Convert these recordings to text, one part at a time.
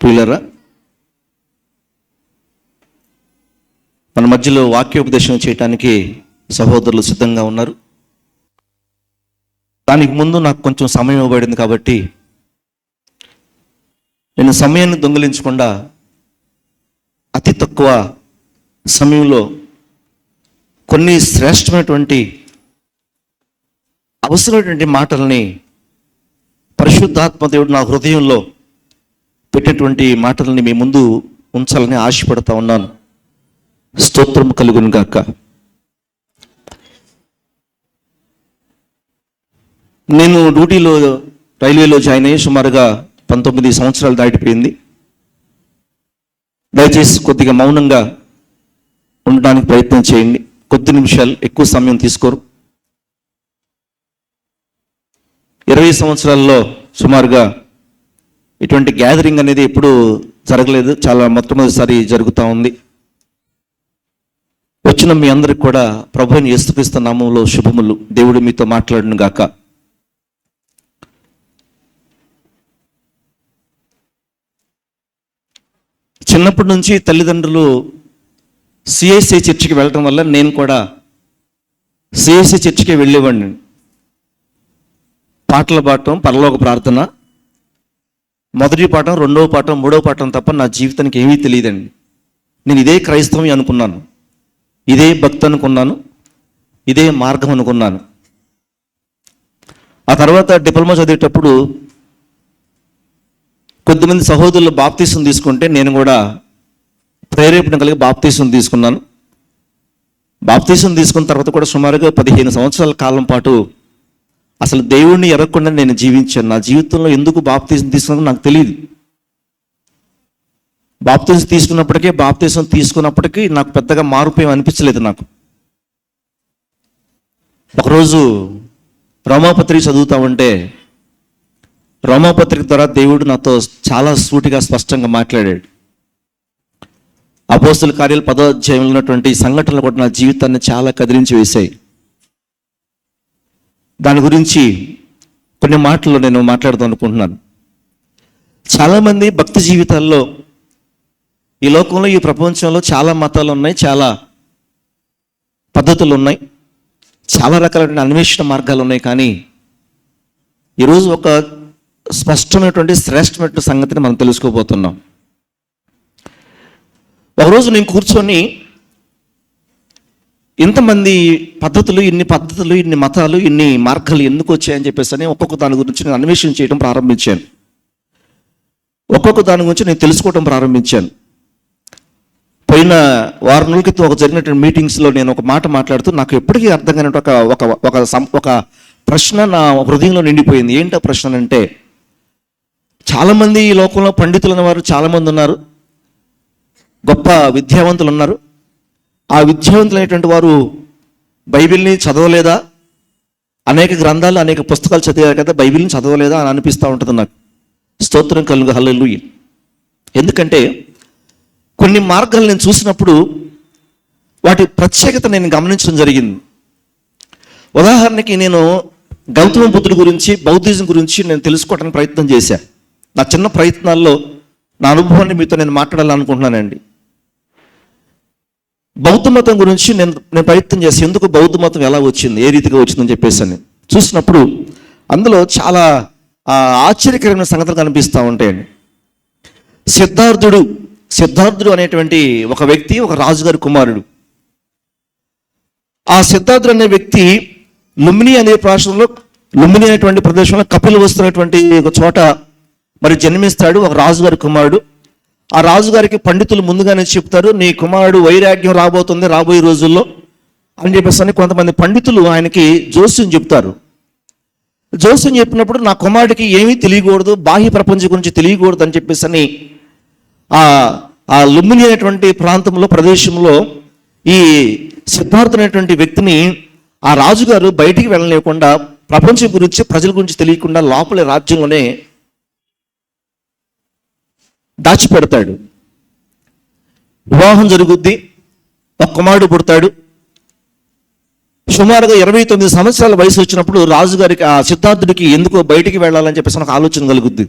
ప్రియులరా మన మధ్యలో వాక్యోపదేశం చేయటానికి సహోదరులు సిద్ధంగా ఉన్నారు. దానికి ముందు నాకు కొంచెం సమయం ఇవ్వబడింది కాబట్టి నేను సమయాన్ని దొంగిలించకుండా అతి తక్కువ సమయంలో కొన్ని శ్రేష్టమైనటువంటి అవసరమైనటువంటి మాటల్ని పరిశుద్ధాత్మ దేవుడు నా హృదయంలో పెట్టేటువంటి మాటలని మీ ముందు ఉంచాలని ఆశపడతా ఉన్నాను. స్తోత్రం కలుగును గాక. నేను డ్యూటీలో రైల్వేలో జాయిన్ అయ్యి సుమారుగా పంతొమ్మిది సంవత్సరాలు దాటిపోయింది. దయచేసి కొద్దిగా మౌనంగా ఉండడానికి ప్రయత్నం చేయండి. కొద్ది నిమిషాలు ఎక్కువ సమయం తీసుకోరు. ఇరవై సంవత్సరాల్లో సుమారుగా ఇటువంటి గ్యాదరింగ్ అనేది ఎప్పుడు జరగలేదు. చాలా మొట్టమొదటిసారి జరుగుతూ ఉంది. వచ్చిన మీ అందరికి కూడా ప్రభుని యేసుక్రీస్తు నామంలో శుభములు. దేవుడు మీతో మాట్లాడును గాక. చిన్నప్పటి నుంచి తల్లిదండ్రులు సిఎస్ఐ చర్చికి వెళ్ళటం వల్ల నేను కూడా సిఎస్ఐ చర్చికి వెళ్ళేవాడిని. పాటలు పాడటం పరలోక ప్రార్థన మొదటి పాఠం రెండవ పాఠం మూడవ పాఠం తప్ప నా జీవితానికి ఏమీ తెలియదండి. నేను ఇదే క్రైస్తవం అనుకున్నాను. ఇదే భక్తి అనుకున్నాను. ఇదే మార్గం అనుకున్నాను. ఆ తర్వాత డిప్లొమా చదివేటప్పుడు కొద్దిమంది సహోదరులు బాప్తీసం తీసుకుంటే నేను కూడా ప్రేరేపణ కలిగి బాప్తీసం తీసుకున్నాను. బాప్తీసం తీసుకున్న తర్వాత కూడా సుమారుగా పదిహేను సంవత్సరాల కాలం పాటు అసలు దేవుణ్ణి ఎరగకుండా నేను జీవించాను. నా జీవితంలో ఎందుకు బాప్తీసం తీసుకున్నానో నాకు తెలియదు బాప్తీసం తీసుకున్నప్పటికీ బాప్తీసం తీసుకున్నప్పటికీ నాకు పెద్దగా మార్పు ఏమి అనిపించలేదు నాకు. ఒకరోజు రోమాపత్రిక చదువుతా ఉంటే రోమాపత్రిక ద్వారా దేవుడు నాతో చాలా సూటిగా స్పష్టంగా మాట్లాడాడు. అపోస్తుల కార్యాలు పదో అధ్యాయంలో ఉన్నటువంటి సంఘటనలు కూడా నా జీవితాన్ని చాలా కదిలించి వేశాయి. దాని గురించి కొన్ని మాటలు నేను మాట్లాడదాం అనుకుంటున్నాను. చాలామంది భక్తి జీవితాల్లో ఈ లోకంలో ఈ ప్రపంచంలో చాలా మతాలు ఉన్నాయి చాలా పద్ధతులు ఉన్నాయి చాలా రకాలైన అన్వేషణ మార్గాలు ఉన్నాయి. కానీ ఈరోజు ఒక స్పష్టమైనటువంటి శ్రేష్టమైనటువంటి సంగతిని మనం తెలుసుకోబోతున్నాం. ఒకరోజు నేను కూర్చొని ఇంతమంది పద్ధతులు ఇన్ని పద్ధతులు ఇన్ని మతాలు ఇన్ని మార్గాలు ఎందుకు వచ్చాయని చెప్పేసి అని ఒక్కొక్క దాని గురించి నేను అన్వేషణ చేయడం ప్రారంభించాను. ఒక్కొక్క దాని గురించి నేను తెలుసుకోవడం ప్రారంభించాను. పోయిన వారం రోజుల క్రితం ఒక జరిగినటువంటి మీటింగ్స్లో నేను ఒక మాట మాట్లాడుతూ నాకు ఎప్పటికీ అర్థం కాని ఒక ఒక ఒక సం- ఒక ప్రశ్న నా హృదయంలో నిండిపోయింది. ఏంటో ప్రశ్న అంటే చాలామంది ఈ లోకంలో పండితులు వారు చాలామంది ఉన్నారు. గొప్ప విద్యావంతులు ఉన్నారు. ఆ విద్యావంతులైనటువంటి వారు బైబిల్ని చదవలేదా? అనేక గ్రంథాలు అనేక పుస్తకాలు చదివారు కదా బైబిల్ని చదవలేదా అని అనిపిస్తూ ఉంటుంది నాకు. స్తోత్రం కలుగు హల్లెలు ఎందుకంటే కొన్ని మార్గాలు నేను చూసినప్పుడు వాటి ప్రత్యేకత నేను గమనించడం జరిగింది. ఉదాహరణకి నేను గౌతమ బుద్ధుడి గురించి బౌద్ధిజం గురించి నేను తెలుసుకోవడానికి ప్రయత్నం చేశాను నా చిన్న ప్రయత్నాల్లో నా అనుభవాన్ని మీతో నేను మాట్లాడాలనుకుంటున్నానండి. బౌద్ధ మతం గురించి నేను నేను ప్రయత్నం చేసి ఎందుకు బౌద్ధ మతం ఎలా వచ్చింది ఏ రీతిగా వచ్చిందని చెప్పేసి అని చూసినప్పుడు అందులో చాలా ఆశ్చర్యకరమైన సంగతులు కనిపిస్తూ ఉంటాయండి సిద్ధార్థుడు సిద్ధార్థుడు అనేటువంటి ఒక వ్యక్తి ఒక రాజుగారి కుమారుడు. ఆ సిద్ధార్థుడు అనే వ్యక్తి లుంబిని అనే ప్రాంతంలో లుమిని అనేటువంటి ప్రదేశంలో కపిలు వస్తున్నటువంటి ఒక చోట మరి జన్మిస్తాడు ఒక రాజుగారి కుమారుడు. ఆ రాజుగారికి పండితులు ముందుగానే చెప్తారు నీ కుమారుడు వైరాగ్యం రాబోతుంది రాబోయే రోజుల్లో అని చెప్పేసి అని కొంతమంది పండితులు ఆయనకి జోస్యం చెప్తారు. జోస్యం చెప్పినప్పుడు నా కుమారుడికి ఏమీ తెలియకూడదు బాహ్య ప్రపంచం గురించి తెలియకూడదు అని చెప్పేసి అని ఆ ఆ లుంబిని అనేటువంటి ప్రాంతంలో ప్రదేశంలో ఈ సిద్ధార్థ అనేటువంటి వ్యక్తిని ఆ రాజుగారు బయటికి వెళ్ళలేకుండా ప్రపంచం గురించి ప్రజల గురించి తెలియకుండా లోపల రాజ్యంలోనే దాచిపెడతాడు. వివాహం జరుగుద్ది. ఒక కుమారుడు పుడతాడు. సుమారుగా ఇరవై తొమ్మిది సంవత్సరాల వయసు వచ్చినప్పుడు రాజుగారికి ఆ సిద్ధార్థుడికి ఎందుకో బయటికి వెళ్ళాలని చెప్పేసి నాకు ఆలోచన కలుగుద్ది.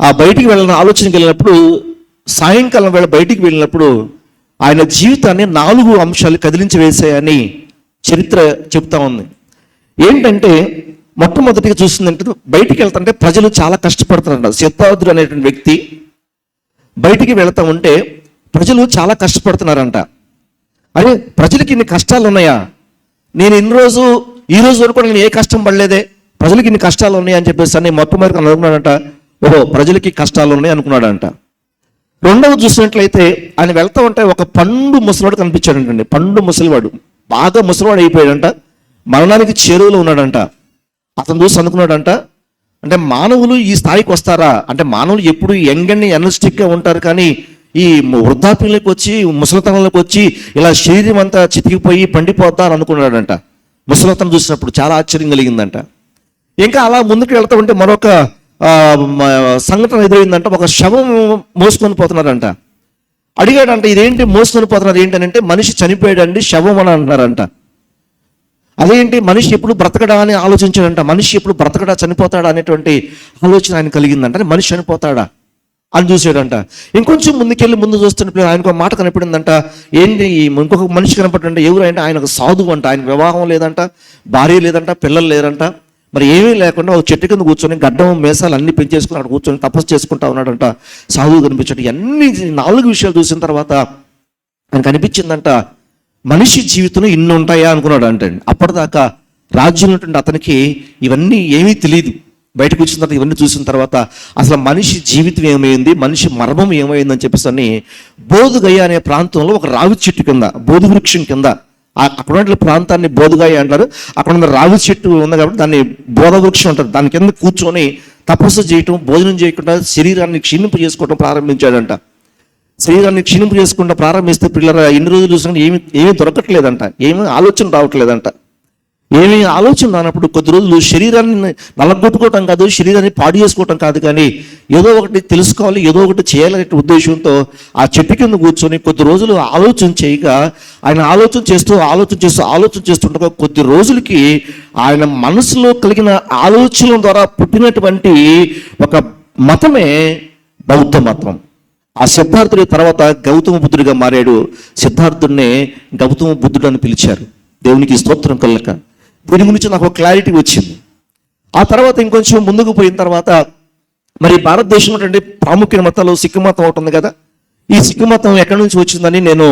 ఆ బయటికి వెళ్ళిన ఆలోచనకి వెళ్ళినప్పుడు సాయంకాలం వేళ బయటికి వెళ్ళినప్పుడు ఆయన జీవితాన్ని నాలుగు అంశాలు కదిలించి వేసాయని చరిత్ర చెప్తా ఉంది. ఏంటంటే మొట్టమొదటిగా చూస్తుందంటే బయటికి వెళ్తుంటే ప్రజలు చాలా కష్టపడుతున్నారంట. సిద్ధార్థుడు అనేటువంటి వ్యక్తి బయటికి వెళ్తా ఉంటే ప్రజలు చాలా కష్టపడుతున్నారంట. అరే ప్రజలకి ఇన్ని కష్టాలు ఉన్నాయా నేను ఇన్ని రోజు ఈ రోజు వరకు నేను ఏ కష్టం పడలేదే? ప్రజలకి ఇన్ని కష్టాలు ఉన్నాయి అని చెప్పేసి అని మొట్టమొదటి అనుకున్నాడంట ఓహో ప్రజలకి కష్టాలు ఉన్నాయి అనుకున్నాడంట. రెండవ చూసినట్లయితే ఆయన వెళ్తా ఉంటే ఒక పండు ముసలివాడు కనిపించాడంటండి. పండు ముసలివాడు. బాగా ముసలివాడు అయిపోయాడంట. మరణానికి చేరువలో ఉన్నాడంట. అతను చూసి అనుకున్నాడంట అంటే మానవులు ఈ స్థాయికి వస్తారా? అంటే మానవులు ఎప్పుడు యంగ్ అండ్ ఎనర్జెటిక్గా ఉంటారు కానీ ఈ వృద్ధాప్యంలోకి వచ్చి ముసలితనంలోకి వచ్చి ఇలా శరీరం అంతా చితికిపోయి పండిపోతారు అనుకున్నాడంట. ముసలితనం చూసినప్పుడు చాలా ఆశ్చర్యం కలిగిందంట. ఇంకా అలా ముందుకు వెళ్తా ఉంటే మరొక సంఘటన ఎదురైందంట. ఒక శవం మోసుకొని పోతున్నారంట అడిగాడంట ఇదేంటి మోసుకొని పోతున్నారు? ఏంటంటే మనిషి చనిపోయాడండి శవం అని అంటున్నారంట. అదేంటి? మనిషి ఎప్పుడు బ్రతకడా అని ఆలోచించాడంట. మనిషి ఎప్పుడు బ్రతకడా చనిపోతాడా అనేటువంటి ఆలోచన ఆయన కలిగిందంట. అంటే మనిషి చనిపోతాడా అని చూసాడంట ఇంకొంచెం ముందుకెళ్ళి ముందు చూస్తున్నప్పుడు ఆయనకు ఒక మాట కనపడిందంట. ఏంటి ఇంకొక మనిషి కనపడంటే ఎవరు అంటే ఆయన? ఒక సాధువు అంట. ఆయన వివాహం లేదంట భార్య లేదంట పిల్లలు లేరంట. మరి ఏమీ లేకుండా ఒక చెట్టు కింద కూర్చొని గడ్డం మేసాలు అన్ని పెంచేసుకుని అక్కడ కూర్చొని తపస్సు చేసుకుంటా ఉన్నాడంట. సాధువు కనిపించాడు. అన్ని నాలుగు విషయాలు చూసిన తర్వాత ఆయనకు అనిపించిందంట మనిషి జీవితంలో ఇన్ని ఉంటాయా అనుకున్నాడు అంటే అప్పటిదాకా రాజ్యం ఉన్నటువంటి అతనికి ఇవన్నీ ఏమీ తెలియదు బయటకు వచ్చిన తర్వాత ఇవన్నీ చూసిన తర్వాత అసలు మనిషి జీవితం ఏమైంది మనిషి మర్మం ఏమైందని చెప్పేసి అని బోధగయ్య అనే ప్రాంతంలో ఒక రావి చెట్టు కింద బోధు వృక్షం కింద అక్కడ ఉన్న ప్రాంతాన్ని బోధగాయ అంటారు. అక్కడ ఉన్న రావి చెట్టు ఉంది కాబట్టి దాన్ని బోధ వృక్షం అంటారు. దాని కింద కూర్చొని తపస్సు చేయటం భోజనం చేయకుండా శరీరాన్ని క్షీణింపు చేసుకోవటం ప్రారంభించాడంట. శరీరాన్ని క్షీణింపు చేసుకుంటూ ప్రారంభిస్తే పిల్లల ఎన్ని రోజులు చూసినా ఏమి ఏమీ దొరకట్లేదంట. ఏమీ ఆలోచన రావట్లేదంట. ఏమీ ఆలోచన రానప్పుడు కొద్ది రోజులు శరీరాన్ని నలగొట్టుకోవటం కాదు శరీరాన్ని పాడు చేసుకోవటం కాదు కానీ ఏదో ఒకటి తెలుసుకోవాలి ఏదో ఒకటి చేయాలనే ఉద్దేశంతో ఆ చెట్టు కింద కూర్చొని కొద్ది రోజులు ఆలోచన చేయగా ఆయన ఆలోచన చేస్తూ ఆలోచన చేస్తూ ఆలోచన చేస్తుండగా కొద్ది రోజులకి ఆయన మనసులో కలిగిన ఆలోచనల ద్వారా పుట్టినటువంటి ఒక మతమే బౌద్ధ మతం ఆ సిద్ధార్థుడి తర్వాత గౌతమ బుద్ధుడిగా మారాడు. సిద్ధార్థుడినే గౌతమ బుద్ధుడు అని పిలిచారు. దేవునికి స్తోత్రం కలక. దీని గురించి నాకు ఒక క్లారిటీ వచ్చింది. ఆ తర్వాత ఇంకొంచెం ముందుకు పోయిన తర్వాత మరి భారతదేశంలో అంటే ప్రాముఖ్య మతాలు సిక్కు మతం ఒకటి ఉంది కదా. ఈ సిక్కు మతం ఎక్కడి నుంచి వచ్చిందని నేను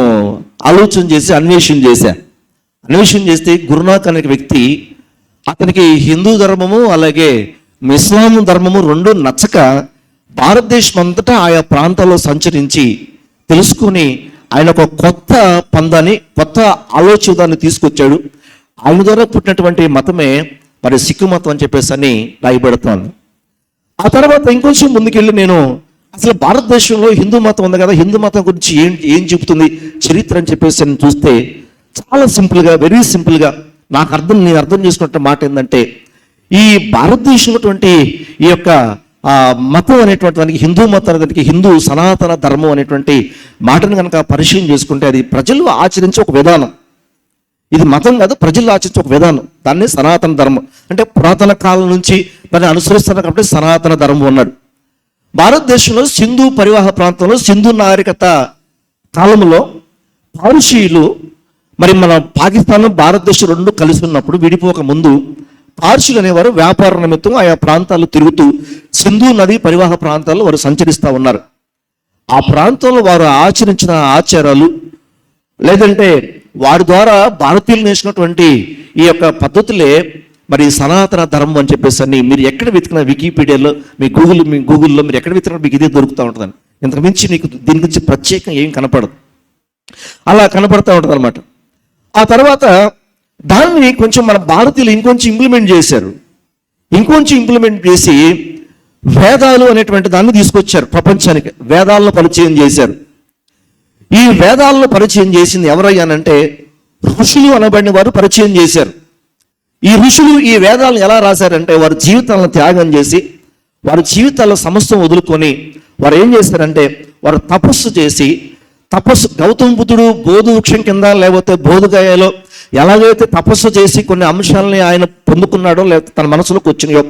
ఆలోచన చేసి అన్వేషణ చేశాను అన్వేషణ చేస్తే గురునాథ్ అనే వ్యక్తి అతనికి హిందూ ధర్మము అలాగే ఇస్లాం ధర్మము రెండు నచ్చక భారతదేశం అంతటా ఆయా ప్రాంతాల్లో సంచరించి తెలుసుకుని ఆయన ఒక కొత్త పందాన్ని కొత్త ఆలోచనని తీసుకొచ్చాడు. ఆయన ద్వారా పుట్టినటువంటి మతమే మరి సిక్కు మతం అని చెప్పేసి అని రాయబడుతాను ఆ తర్వాత ఇంకొంచెం ముందుకెళ్ళి నేను అసలు భారతదేశంలో హిందూ మతం ఉంది కదా హిందూ మతం గురించి ఏం ఏం చెబుతుంది చరిత్ర అని చెప్పేసి నేను చూస్తే చాలా సింపుల్గా వెరీ సింపుల్గా నాకు అర్థం నేను అర్థం చేసుకున్న మాట ఏంటంటే ఈ భారతదేశంలో ఈ యొక్క ఆ, మతం అనేటువంటి దానికి హిందూ మతం దానికి హిందూ సనాతన ధర్మం అనేటువంటి మాటను కనుక పరిశీలన చేసుకుంటే అది ప్రజలు ఆచరించే ఒక విధానం. ఇది మతం కాదు ప్రజలు ఆచరించే ఒక విధానం. దాన్ని సనాతన ధర్మం. అంటే పురాతన కాలం నుంచి దాన్ని అనుసరిస్తున్నారు కాబట్టి సనాతన ధర్మం ఉన్నాడు భారతదేశంలో సింధు పరివాహ ప్రాంతంలో సింధు నాగరికత కాలంలో పారుషీయులు మరి మన పాకిస్తాన్ భారతదేశం రెండు కలిసి ఉన్నప్పుడు విడిపోక ముందు పార్షులు అనేవారు వ్యాపార నిమిత్తం ఆయా ప్రాంతాలు తిరుగుతూ సింధు నది పరివాహ ప్రాంతాల్లో వారు సంచరిస్తూ ఉన్నారు. ఆ ప్రాంతంలో వారు ఆచరించిన ఆచారాలు లేదంటే వారి ద్వారా భారతీయులు నేర్చుకున్నటువంటి ఈ యొక్క పద్ధతులే మరి సనాతన ధర్మం అని చెప్పేసి అని మీరు ఎక్కడ వెతికిన వికీపీడియాలో మీ గూగుల్ మీ గూగుల్లో మీరు ఎక్కడ వెతికినా మీకు ఇదే దొరుకుతూ ఉంటుందని ఇంతకు మించి మీకు దీని గురించి ప్రత్యేకంగా ఏం కనపడదు. అలా కనపడతా ఉంటుంది అనమాట ఆ తర్వాత దాన్ని కొంచెం మన భారతీయులు ఇంకొంచెం ఇంప్లిమెంట్ చేశారు. ఇంకొంచెం ఇంప్లిమెంట్ చేసి వేదాలు అనేటువంటి దాన్ని తీసుకొచ్చారు ప్రపంచానికి. వేదాలను పరిచయం చేశారు. ఈ వేదాలను పరిచయం చేసింది ఎవరయ్యానంటే ఋషులు అనబడిన వారు పరిచయం చేశారు. ఈ ఋషులు ఈ వేదాలను ఎలా రాశారంటే వారి జీవితాలను త్యాగం చేసి వారి జీవితాల సమస్తం వదులుకొని వారు ఏం చేస్తారంటే వారు తపస్సు చేసి తపస్సు గౌతమ బుద్ధుడు బోధు వృక్షం కింద లేకపోతే బోధుగాయలో ఎలాగైతే తపస్సు చేసి కొన్ని అంశాలని ఆయన పొందుకున్నాడో లేకపోతే తన మనసులోకి వచ్చినాయో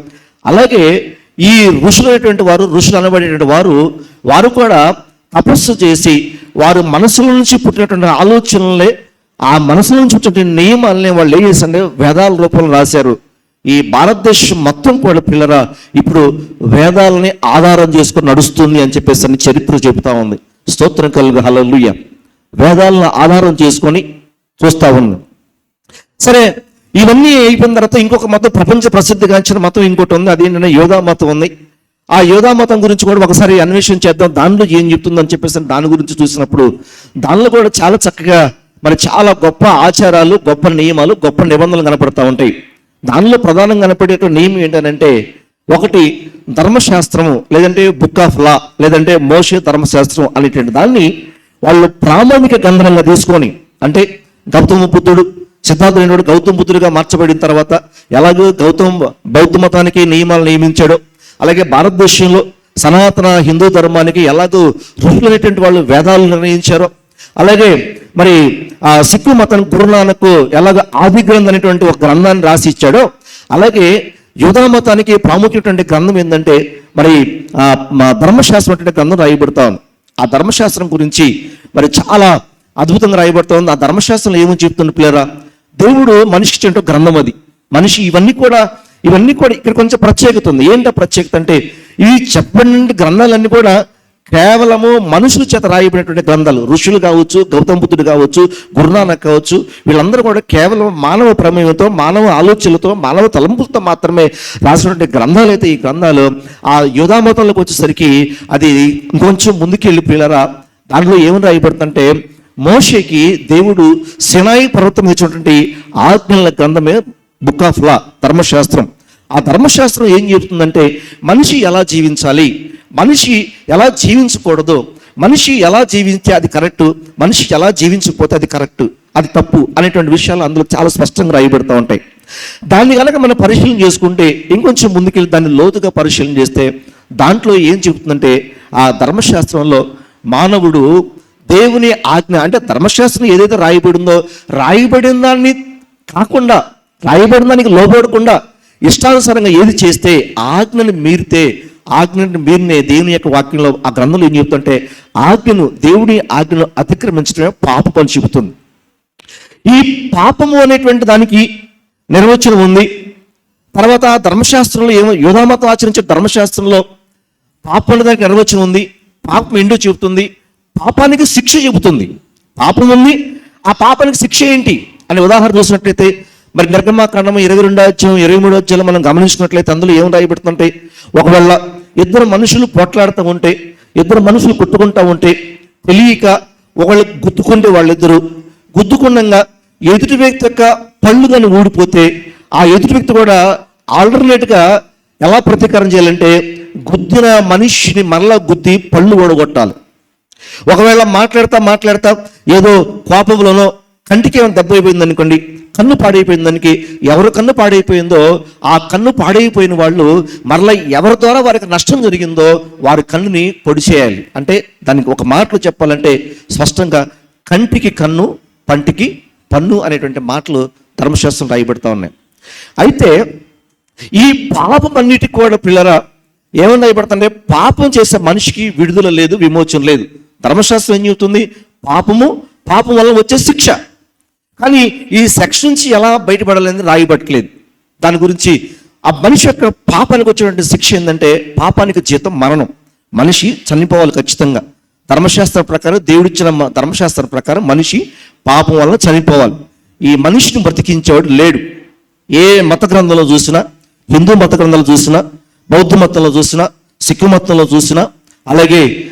అలాగే ఈ ఋషులైనటువంటి వారు ఋషులు అనబడేటువంటి వారు వారు కూడా తపస్సు చేసి వారు మనసుల నుంచి పుట్టినటువంటి ఆలోచనలే ఆ మనసుల నుంచి పుట్టినటువంటి నియమాలని వాళ్ళు ఏం చేశారంటే వేదాల రూపంలో రాశారు. ఈ భారతదేశం మొత్తం కూడా పిల్లరా ఇప్పుడు వేదాలని ఆధారం చేసుకొని నడుస్తుంది అని చెప్పేసి అని చరిత్ర చెబుతా ఉంది. స్తోత్రం కలుగు హలలుయ్య వేదాలను ఆధారం చేసుకొని చూస్తా ఉంది. సరే ఇవన్నీ అయిపోయిన తర్వాత ఇంకొక మతం ప్రపంచ ప్రసిద్ధిగాంచిన మతం ఇంకోటి ఉంది అదేంటంటే యోధా మతం ఉంది. ఆ యోధా మతం గురించి కూడా ఒకసారి అన్వేషణ చేద్దాం దానిలో ఏం చెప్తుందని చెప్పేసి దాని గురించి చూసినప్పుడు దానిలో కూడా చాలా చక్కగా మరి చాలా గొప్ప ఆచారాలు గొప్ప నియమాలు గొప్ప నిబంధనలు కనపడతా ఉంటాయి. దానిలో ప్రధానంగా కనపడే నియమం ఏంటంటే ఒకటి ధర్మశాస్త్రము లేదంటే బుక్ ఆఫ్ లా లేదంటే మోషే ధర్మశాస్త్రం అనేటువంటి దాన్ని వాళ్ళు ప్రామాణిక గ్రంథంగా తీసుకొని అంటే గౌతమ బుద్ధుడు సిద్ధార్థుడు గౌతమ బుద్ధుడిగా మార్చబడిన తర్వాత ఎలాగో గౌతమ బౌద్ధ మతానికి నియమాలు నియమించాడో. అలాగే భారతదేశంలో సనాతన హిందూ ధర్మానికి ఎలాగో ఋషులైనటువంటి వాళ్ళు వేదాలు నిర్ణయించారో. అలాగే మరి ఆ సిక్కు మతం గురునానక్ ఎలాగ ఆది గ్రంథం అనేటువంటి ఒక గ్రంథాన్ని రాసి ఇచ్చాడో. అలాగే యోధా మతానికి ప్రాముఖ్యటువంటి గ్రంథం ఏంటంటే మరి మా ధర్మశాస్త్రం అటువంటి గ్రంథం రాయబడతా ఉంది. ఆ ధర్మశాస్త్రం గురించి మరి చాలా అద్భుతంగా రాయబడతా ఉంది. ఆ ధర్మశాస్త్రంలో ఏమని చెప్తుంది పిల్లరా? దేవుడు మనిషికి చెంటూ గ్రంథం అది. మనిషి ఇవన్నీ కూడా ఇవన్నీ కూడా ఇక్కడ కొంచెం ప్రత్యేకత ఉంది. ఏంటో ప్రత్యేకత అంటే ఈ చెప్పండి గ్రంథాలన్నీ కూడా కేవలము మనుషుల చేత రాయబడినటువంటి గ్రంథాలు. ఋషులు కావచ్చు గౌతమ బుద్ధుడు కావచ్చు గురునానక్ కావచ్చు వీళ్ళందరూ కూడా కేవలం మానవ ప్రమేయంతో మానవ ఆలోచనలతో మానవ తలంపులతో మాత్రమే రాసినటువంటి గ్రంథాలు అయితే ఈ గ్రంథాలు ఆ యోధామతంలోకి వచ్చేసరికి అది ఇంకొంచెం ముందుకెళ్ళి దాంట్లో ఏమని రాయబడుతుందంటే మోషేకి దేవుడు సినాయి పర్వతం ఇచ్చినటువంటి ఆజ్ఞల గ్రంథమే బుక్ ఆఫ్ లా ధర్మశాస్త్రం. ఆ ధర్మశాస్త్రం ఏం చెబుతుందంటే మనిషి ఎలా జీవించాలి? మనిషి ఎలా జీవించకూడదు? మనిషి ఎలా జీవించే అది కరెక్ట్? మనిషి ఎలా జీవించకపోతే అది కరెక్ట్? అది తప్పు అనేటువంటి విషయాలు అందులో చాలా స్పష్టంగా రాయబడుతూ ఉంటాయి. దాన్ని కనుక మనం పరిశీలన చేసుకుంటే ఇంకొంచెం ముందుకెళ్ళి దాన్ని లోతుగా పరిశీలన చేస్తే దాంట్లో ఏం చెబుతుందంటే ఆ ధర్మశాస్త్రంలో మానవుడు దేవుని ఆజ్ఞ అంటే ధర్మశాస్త్రం ఏదైతే రాయబడిందో రాయబడిన దాన్ని కాకుండా రాయబడిన దానికి లోబడకుండా ఇష్టానుసారంగా ఏది చేస్తే ఆజ్ఞని మీరితే ఆజ్ఞను మీరినే దేవుని యొక్క వాక్యంలో ఆ గ్రంథంలో ఏం చెబుతుంటే ఆజ్ఞను దేవుని ఆజ్ఞను అతిక్రమించడమే పాపం అని చెబుతుంది. ఈ పాపము అనేటువంటి దానికి నిర్వచనం ఉంది. తర్వాత ధర్మశాస్త్రంలో ఏమో యోధామతం ఆచరించే ధర్మశాస్త్రంలో పాపం దానికి నిర్వచనం ఉంది. పాపం ఏంటో చెబుతుంది? పాపానికి శిక్ష చెబుతుంది. పాపం ఉంది. ఆ పాపానికి శిక్ష ఏంటి? అనే ఉదాహరణ చూసినట్లయితే మరి నిర్గమాకాండం ఇరవై రెండో అధ్యాయం ఇరవై మూడో అధ్యాయం మనం గమనించినట్లయితే అందులో ఏం రాయబడుతుంటే ఒకవేళ ఇద్దరు మనుషులు పోట్లాడుతూ ఉంటే ఇద్దరు మనుషులు కొట్టుకుంటూ ఉంటే తెలియక ఒకళ్ళు గుద్దుకుంటే వాళ్ళిద్దరు గుద్దుకుండగా ఎదుటి వ్యక్తి యొక్క పళ్ళు కానీ ఊడిపోతే ఆ ఎదుటి వ్యక్తి కూడా ఆల్టర్నేట్గా ఎలా ప్రతీకారం చేయాలంటే గుద్దిన మనిషిని మరలా గుద్ది పళ్ళు ఓడగొట్టాలి ఒకవేళ మాట్లాడతా మాట్లాడతా ఏదో కోపంలోనో కంటికి ఏమైనా దెబ్బ అయిపోయింది అనుకోండి కన్ను పాడైపోయిన దానికి ఎవరు కన్ను పాడైపోయిందో ఆ కన్ను పాడైపోయిన వాళ్ళు మరలా ఎవరి ద్వారా వారికి నష్టం జరిగిందో వారి కన్నుని పొడి చేయాలి. అంటే దానికి ఒక మాటలు చెప్పాలంటే స్పష్టంగా కంటికి కన్ను పంటికి పన్ను అనేటువంటి మాటలు ధర్మశాస్త్రం రాయబడతా ఉన్నాయి. అయితే ఈ పాపం అన్నిటికి కూడా పిల్లరా ఏమన్నా రాయబడుతుంటే పాపం చేసే మనిషికి విడుదల లేదు విమోచన లేదు. ధర్మశాస్త్రం ఏం చెబుతుంది? పాపము పాపం వల్ల వచ్చే శిక్ష. కానీ ఈ శిక్ష నుంచి ఎలా బయటపడాలని రాయబట్టలేదు దాని గురించి ఆ మనిషి యొక్క పాపానికి వచ్చినటువంటి శిక్ష ఏంటంటే పాపానికి జీతం మరణం. మనిషి చనిపోవాలి ఖచ్చితంగా. ధర్మశాస్త్ర ప్రకారం దేవుడిచ్చిన మ- ధర్మశాస్త్ర ప్రకారం మనిషి పాపం వల్ల చనిపోవాలి. ఈ మనిషిని బ్రతికించేవాడు లేడు. ఏ మత గ్రంథంలో చూసినా హిందూ మత గ్రంథాలు చూసినా బౌద్ధ మతంలో చూసినా సిక్కు మతంలో చూసినా అలాగే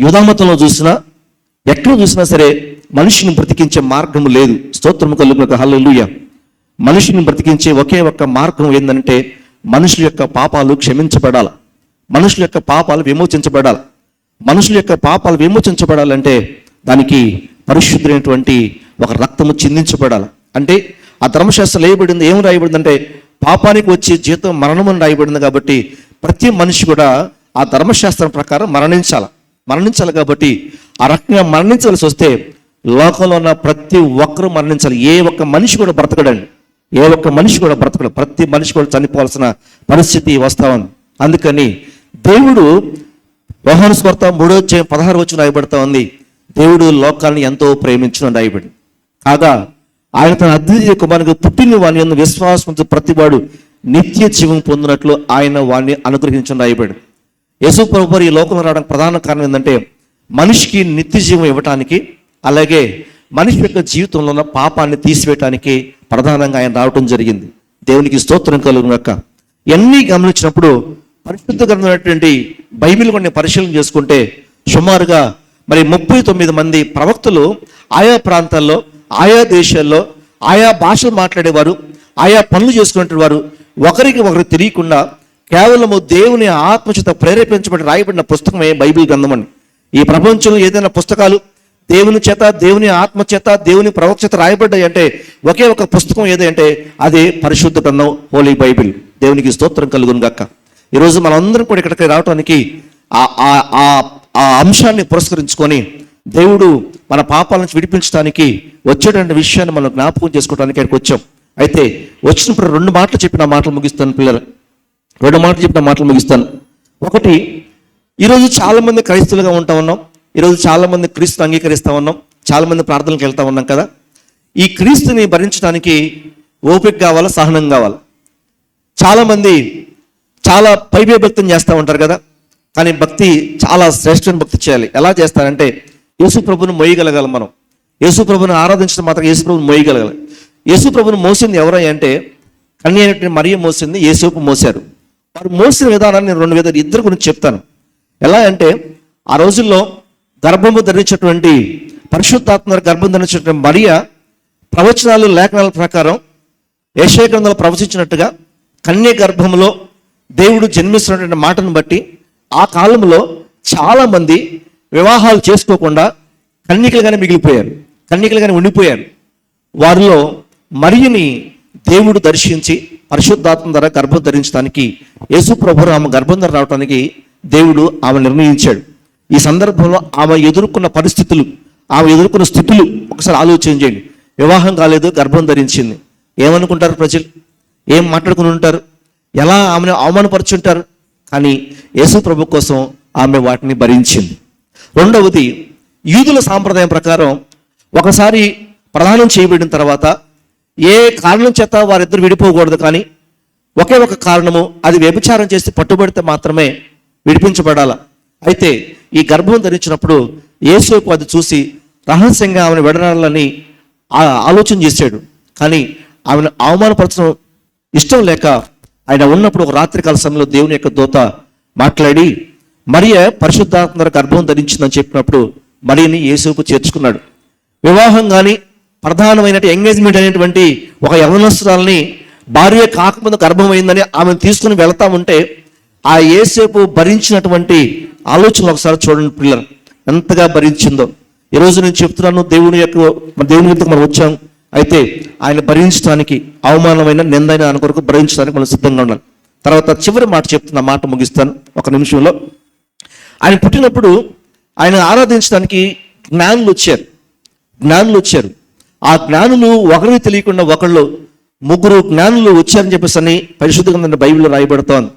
యుధామతంలో చూసినా ఎక్కడ చూసినా సరే మనిషిని బ్రతికించే మార్గం లేదు. స్తోత్రము కలుగునకు హల్లుయ మనిషిని బ్రతికించే ఒకే ఒక్క మార్గం ఏంటంటే మనుషుల యొక్క పాపాలు క్షమించబడాలి. మనుషుల యొక్క పాపాలు విమోచించబడాలి. మనుషుల యొక్క పాపాలు విమోచించబడాలంటే దానికి పరిశుద్ధమైనటువంటి ఒక రక్తము చిందించబడాలి. అంటే ఆ ధర్మశాస్త్రం వేయబడింది ఏం రాయబడిందంటే పాపానికి వచ్చే జీతం మరణం అని రాయబడింది కాబట్టి ప్రతి మనిషి కూడా ఆ ధర్మశాస్త్రం ప్రకారం మరణించాలి. మరణించాలి కాబట్టి ఆ రకంగా మరణించాల్సి వస్తే లోకంలో ఉన్న ప్రతి ఒక్కరూ మరణించాలి. ఏ ఒక్క మనిషి కూడా బ్రతకడండి. ఏ ఒక్క మనిషి కూడా బ్రతకడు. ప్రతి మనిషి కూడా చనిపోవాల్సిన పరిస్థితి వస్తా ఉంది. అందుకని దేవుడు వ్యవహార స్వార్థ మూడో పదహారు వచ్చిన రాయబడతా ఉంది. దేవుడు లోకాన్ని ఎంతో ప్రేమించిన రాయబడి కాగా ఆయన తన అద్వితీయ కుమారునికి పుట్టిన వాని విశ్వాసం ప్రతివాడు నిత్య జీవం పొందినట్లు ఆయన వాణ్ణి అనుగ్రహించిన రాయబడి యేసు ప్రభు ఈ లోకంలో రావడానికి ప్రధాన కారణం ఏంటంటే మనిషికి నిత్య జీవం ఇవ్వటానికి అలాగే మనిషి యొక్క జీవితంలో ఉన్న పాపాన్ని తీసివేయటానికి ప్రధానంగా ఆయన రావటం జరిగింది. దేవునికి స్తోత్రం కలుగును యొక్క ఇవన్నీ గమనించినప్పుడు పరిశుద్ధ గ్రంథమైనటువంటి బైబిల్ కొన్ని పరిశీలన చేసుకుంటే సుమారుగా మరి ముప్పై తొమ్మిది మంది ప్రవక్తలు ఆయా ప్రాంతాల్లో ఆయా దేశాల్లో ఆయా భాషలు మాట్లాడేవారు ఆయా పనులు చేసుకునే వారు ఒకరికి ఒకరు తెలియకుండా కేవలము దేవుని ఆత్మచేత ప్రేరేపించబడి రాయబడిన పుస్తకమే బైబిల్ గ్రంథం అని ఈ ప్రపంచంలో ఏదైనా పుస్తకాలు దేవుని చేత దేవుని ఆత్మ చేత దేవుని ప్రవక్త చేత రాయబడ్డాయి అంటే ఒకే ఒక పుస్తకం ఏదంటే అది పరిశుద్ధ గ్రంథం హోలీ బైబిల్ దేవునికి స్తోత్రం కలుగును గక్క ఈరోజు మనందరం కూడా ఇక్కడికి రావడానికి ఆ- ఆ- ఆ- ఆ అంశాన్ని పురస్కరించుకొని దేవుడు మన పాపాల నుంచి విడిపించడానికి వచ్చేటువంటి విషయాన్ని మనం జ్ఞాపకం చేసుకోవడానికి ఇక్కడికి వచ్చాం. అయితే వచ్చినప్పుడు రెండు మాటలు చెప్పిన మాటలు ముగిస్తాను పిల్లలు. రెండు మాటలు చెప్పిన మాటలు ముగిస్తాను. ఒకటి ఈరోజు చాలామంది క్రైస్తులుగా క్రైస్తవులుగా ఉంటా ఉన్నాం. ఈరోజు చాలామంది క్రీస్తుని ఉన్నాం. చాలామంది ప్రార్థనలకు వెళ్తూ ఉన్నాం కదా. ఈ క్రీస్తుని భరించడానికి ఓపిక కావాలా సహనం కావాలి? చాలామంది చాలా పైవే భక్తం చేస్తూ ఉంటారు కదా. కానీ భక్తి చాలా శ్రేష్టమైన భక్తి చేయాలి. ఎలా చేస్తారంటే యేసు ప్రభును మోయగలగాలి మనం. యేసు ప్రభును ఆరాధించడం మాత్రం యేసు ప్రభుని మోయగలగాలి. యేసు ప్రభును మోసింది ఎవరై అంటే కన్య అయినటువంటి మరియ మోసింది యేసుపు మోసారు వారు మోసిన విధానాన్ని నేను రెండు విధాలు ఇద్దరు గురించి చెప్తాను. ఎలా అంటే ఆ రోజుల్లో గర్భము ధరించినటువంటి పరిశుద్ధాత్మ గర్భం ధరించినటువంటి మరియ ప్రవచనాలు లేఖనాల ప్రకారం యెషయా ప్రవచించినట్టుగా కన్య గర్భంలో దేవుడు జన్మిస్తున్నటువంటి మాటను బట్టి ఆ కాలంలో చాలామంది వివాహాలు చేసుకోకుండా కన్యకలుగానే మిగిలిపోయారు. కన్యకలుగానే ఉండిపోయారు. వారిలో మరియుని దేవుడు దర్శించి పరిశుద్ధాత్మ ద్వారా గర్భం ధరించడానికి యేసు ప్రభు ఆమె గర్భం ధర రావడానికి దేవుడు ఆమె నిర్ణయించాడు. ఈ సందర్భంలో ఆమె ఎదుర్కొన్న పరిస్థితులు ఆమె ఎదుర్కొన్న స్థితులు ఒకసారి ఆలోచన చేయండి. వివాహం కాలేదు గర్భం ధరించింది. ఏమనుకుంటారు ప్రజలు? ఏం మాట్లాడుకుని ఉంటారు? ఎలా ఆమెను అవమానపరుచుంటారు? కానీ యేసు ప్రభు కోసం ఆమె వాటిని భరించింది. రెండవది యూదుల సాంప్రదాయం ప్రకారం ఒకసారి ప్రదానం చేయబడిన తర్వాత ఏ కారణం చేత వారిద్దరు విడిపోకూడదు కానీ ఒకే ఒక కారణము అది వ్యభిచారం చేసి పట్టుబడితే మాత్రమే విడిపించబడాల. అయితే ఈ గర్భం ధరించినప్పుడు యేసుకు అది చూసి రహస్యంగా ఆమెను విడనాడాలని ఆలోచన చేశాడు. కానీ ఆమెను అవమానపరచడం ఇష్టం లేక ఆయన ఉన్నప్పుడు ఒక రాత్రికాల సమయంలో దేవుని యొక్క దూత మాట్లాడి మరియ పరిశుద్ధాత్మ గర్భం ధరించిందని చెప్పినప్పుడు మరియని యేసుకు చేర్చుకున్నాడు. వివాహం కానీ ప్రధానమైన ఎంగేజ్మెంట్ అనేటువంటి ఒక యవనస్తురాల్ని భార్య కాకముందు గర్భం అయిందని ఆమెను తీసుకుని వెళతా ఉంటే ఆ ఏసేపు భరించినటువంటి ఆలోచనలు ఒకసారి చూడండి పిల్లలు. ఎంతగా భరించిందో. ఈ రోజు నేను చెప్తున్నాను దేవుని యొక్క మన దేవుని యొక్క మనం వచ్చాం. అయితే ఆయన భరించడానికి అవమానమైన నిందైన దాని కొరకు భరించడానికి మనం సిద్ధంగా ఉండాలి. తర్వాత చివరి మాట చెప్తున్న మాట ముగిస్తాను ఒక నిమిషంలో. ఆయన పుట్టినప్పుడు ఆయన ఆరాధించడానికి జ్ఞానులు వచ్చారు. జ్ఞానులు వచ్చారు. ఆ జ్ఞానులు ఒకరికి తెలియకుండా ఒకళ్ళు ముగ్గురు జ్ఞానులు వచ్చారని చెప్పేసి అని పరిశుద్ధ గ్రంథం బైబిల్లో రాయబడుతోంది.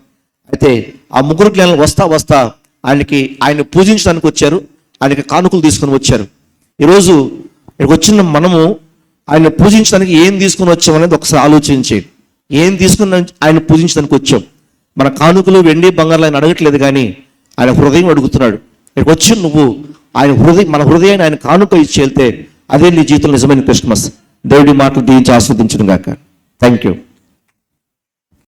అయితే ఆ ముగ్గురు జ్ఞానులు వస్తా వస్తా ఆయనకి ఆయన పూజించడానికి వచ్చారు. ఆయనకి కానుకలు తీసుకొని వచ్చారు. ఈరోజు ఇక్కడికి వచ్చిన మనము ఆయన పూజించడానికి ఏం తీసుకొని వచ్చామనేది ఒకసారి ఆలోచించి ఏం తీసుకుని ఆయన పూజించడానికి వచ్చాం. మన కానుకలు వెండి బంగారాలు ఆయన అడగట్లేదు కానీ ఆయన హృదయం అడుగుతున్నాడు. ఇక్కడికి వచ్చి నువ్వు ఆయన హృదయం మన హృదయాన్ని ఆయన కానుక ఇచ్చి వెళ్తే అదే నీ జీవితంలో నిజమైన క్రిస్మస్ దేవుడి మాటలు దీవించి ఆస్వాదించడం గాక థ్యాంక్ యూ